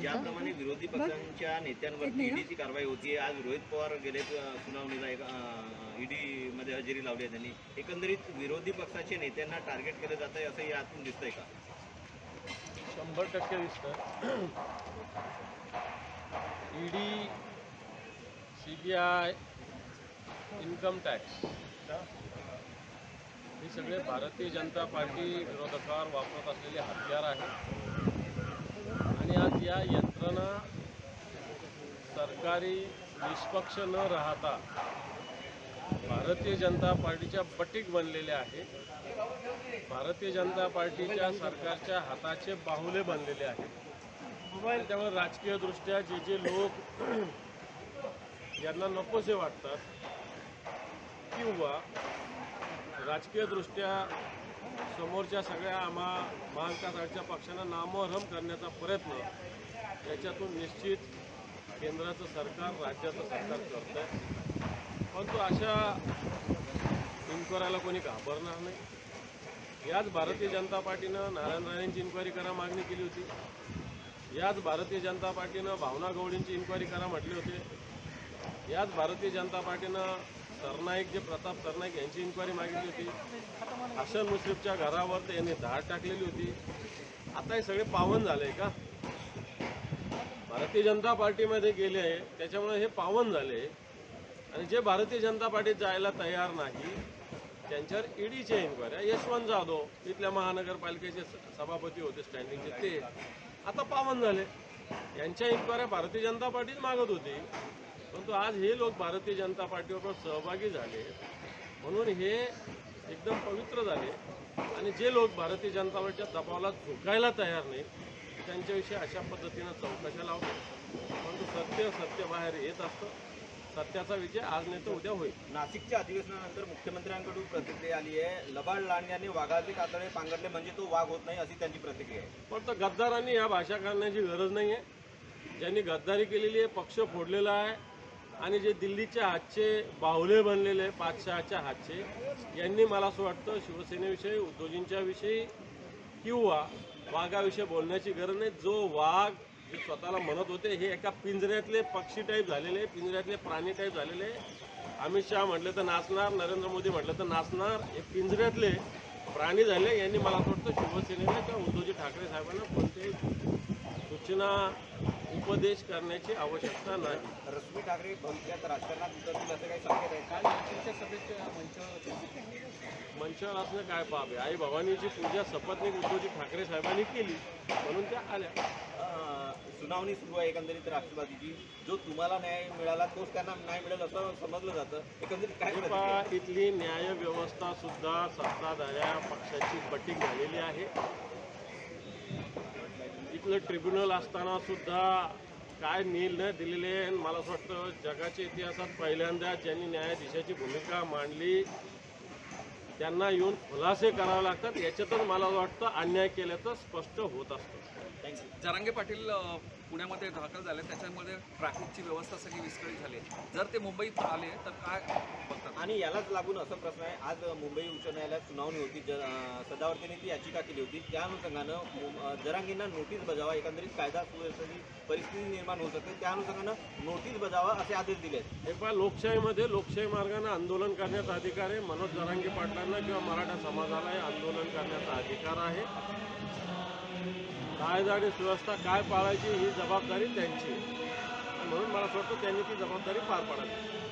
ज्याप्रमाणे विरोधी पक्षांच्या नेत्यांवर ईडीची कारवाई होती आज रोहित पवार गेले सुनावणीला एक ईडी मध्ये हजेरी लावली आहे त्यांनी. एकंदरीत विरोधी पक्षाच्या नेत्यांना टार्गेट केलं जात आहे असं यातून दिसतंय का? शंभर टक्के दिसतं ED C B I income tax. हे सगळे भारतीय जनता पार्टी विरोधकावर वापरत असलेले हत्यार आहेत. आणि आज या यंत्रणा सरकारी निष्पक्ष न राहता भारतीय जनता पार्टीच्या बटीक बनलेल्या आहेत. भारतीय जनता पार्टीच्या सरकारच्या हाताचे बाहुले बनलेले आहेत. त्यामुळे राजकीयदृष्ट्या जे जे लोक यांना नकोसे वाटतात किंवा राजकीयदृष्ट्या समोरच्या सगळ्या आम्हा महाविकास आघाडीच्या पक्षांना नामोहरम करण्याचा प्रयत्न याच्यातून निश्चित केंद्राचं सरकार राज्याचं सरकार करत आहे परंतु अशा इन्क्वायरीला कोणी घाबरणार नाही. याच भारतीय जनता पार्टीनं नारायण राणेंची इन्क्वायरी करा मागणी केली होती. याच भारतीय जनता पार्टीनं भावना गवळींची इन्क्वायरी करा म्हटले होते. याच भारतीय जनता पार्टीनं सरनाईक जे प्रताप सरनाईक यांची इन्क्वायरी मागितली होती. हसन मुश्रीफच्या घरावर तर यांनी धाड टाकलेली होती. आता हे सगळे पावन झाले का? भारतीय जनता पार्टीमध्ये गेले त्याच्यामुळे हे पावन झाले आणि जे भारतीय जनता पार्टीत जायला तयार नाही त्यांच्यावर ईडीच्या इन्क्वायऱ्या यशवंत जाधव इथल्या महानगरपालिकेचे स- सभापती होते स्टँडिंगचे ते आता पावन झाले. यांच्या इन्क्वायऱ्या भारतीय जनता पार्टीच मागत होती. परंतु आज हे लोक भारतीय जनता पार्टीबरोबर सहभागी झाले. म्हणून हे एकदम पवित्र झाले. आणि जे लोक भारतीय जनता पार्टीच्या दबावाला झुकायला तयार नाही त्यांच्याविषयी अशा पद्धतीनं चौकशा लावतात. परंतु सत्य सत्य बाहेर येत असतं. सत्याचा विजय आज नाही तर उद्या होईल. नाशिकच्या अधिवेशनानंतर मुख्यमंत्र्यांकडून प्रतिक्रिया आली आहे. लबाड लांडग्याने वाघाचे कातडे पांघरले म्हणजे तो वाघ होत नाही अशी त्यांची प्रतिक्रिया आहे. पण तर गद्दारांनी या भाषा करण्याची गरज नाही आहे ज्यांनी गद्दारी केलेली आहे पक्ष फोडलेला आहे. आणि जे दिल्लीच्या हातचे बाहुले बनलेले आहे पाचशहाच्या हातचे यांनी मला असं वाटतं शिवसेनेविषयी उद्धवजींच्या विषयी किंवा वाघाविषयी बोलण्याची गरज नाही. जो वाघ जे स्वतःला म्हणत होते हे एका पिंजऱ्यातले पक्षी टाईप झालेले पिंजऱ्यातले प्राणी टाईप झालेले. अमित शहा म्हटले तर नाचणार नरेंद्र मोदी म्हटलं तर नाचणार. हे पिंजऱ्यातले प्राणी झाले यांनी मला असं वाटतं शिवसेनेला किंवा उद्धवजी ठाकरे साहेबांना कोणत्याही सूचना उपदेश करण्याची आवश्यकता नाही. रश्मी ठाकरे भविष्यात राजकारणात उतरतील असं काही संकेत आहे का? मंचावर असणं काय बाब आहे? आई भवानीची पूजा सपत्नीक उद्धवजी ठाकरे साहेबांनी केली म्हणून त्या आल्या. सुनावणी सुरू आहे एकंदरीत राष्ट्रवादीची. जो तुम्हाला न्याय मिळाला तोच त्यांना न्याय मिळेल असं समजलं जातं. एकंदरीत काय इथली न्याय व्यवस्था सुद्धा सत्ताधाऱ्या पक्षाची बटीक झालेली आहे. इथलं ट्रिब्युनल असताना सुद्धा काय निर्णय दिलेले मला असं वाटतं जगाच्या इतिहासात पहिल्यांदा ज्यांनी न्यायाधीशाची भूमिका मांडली त्यांना येऊन खुलासे करावे लागतात याच्यातच मला वाटतं अन्याय केल्याचं स्पष्ट होत असतं. थँक्यू जरांगे पाटील पुण्यामध्ये दाखल झाले त्याच्यामध्ये ट्रॅफिकची व्यवस्था सगळी विस्कळीत झाली जर ते मुंबईत आले तर काय बघतात? आणि यालाच लागून असं प्रश्न आहे. आज मुंबई उच्च न्यायालयात सुनावणी होती ज सदावर्तीने ती याचिका केली होती. त्या अनुषंगानं जरांगींना नोटीस बजावा एकंदरीत कायदा सुव्यवस्थेची परिस्थिती निर्माण होऊ शकते. त्या अनुषंगानं नोटीस बजावा असे आदेश दिले आहेत. हे पहा लोकशाहीमध्ये लोकशाही मार्गाने आंदोलन करण्याचा अधिकार आहे. मनोज जरांगे पाटलांना किंवा मराठा समाजाला हे आंदोलन करण्याचा अधिकार आहे. कायदा आणि सुव्यवस्था काय पाळायची ही जबाबदारी त्यांची. म्हणून मला असं वाटतं त्यांनी ती जबाबदारी पार पाडावी.